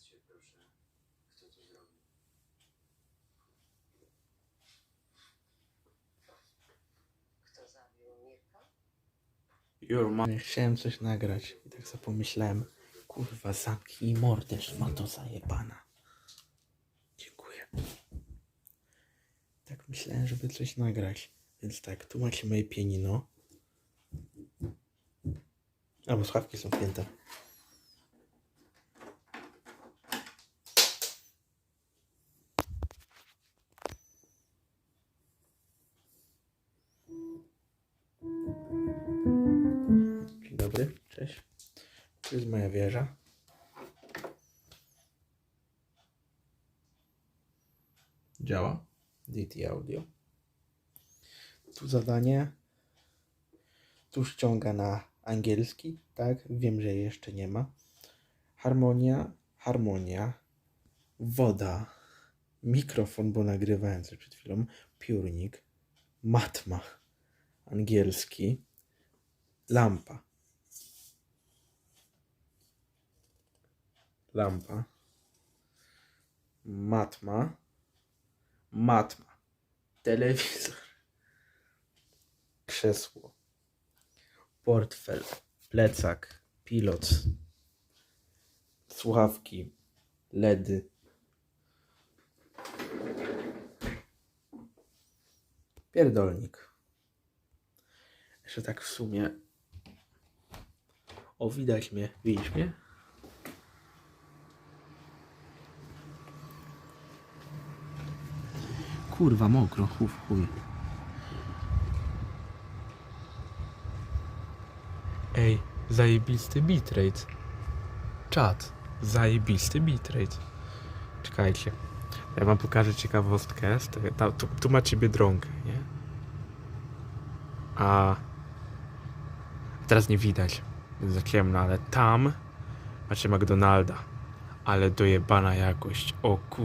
się proszę, kto to zrobił. Kto zabił Mirka? Your mom. Chciałem coś nagrać i tak sobie pomyślałem, kurwa, zamknij mordę, ma to zajebana. Dziękuję. Tak myślałem, żeby coś nagrać. Więc tak, tu macie moje pianino. A, bo słuchawki są wpięte. Dobry, cześć. Tu jest moja wieża. Działa. DT Audio. Tu zadanie. Tu ściąga na angielski, tak? Wiem, że jeszcze nie ma. Harmonia, harmonia, woda, mikrofon, bo nagrywałem coś przed chwilą, piórnik, matma, angielski, lampa. Lampa. Matma. Matma. Telewizor. Krzesło. Portfel. Plecak. Pilot. Słuchawki. LEDy. Pierdolnik. Jeszcze tak w sumie. O, widać mnie. Widzisz mnie? Kurwa, mokro, chuj, chuj. Ej, zajebisty bitrate. Czad, zajebisty bitrate. Czekajcie, ja wam pokażę ciekawostkę. z tego- ta- Tu, tu macie Biedronkę, nie? A teraz nie widać, jest za ciemno, ale tam macie McDonalda. Ale dojebana jakość, o kur...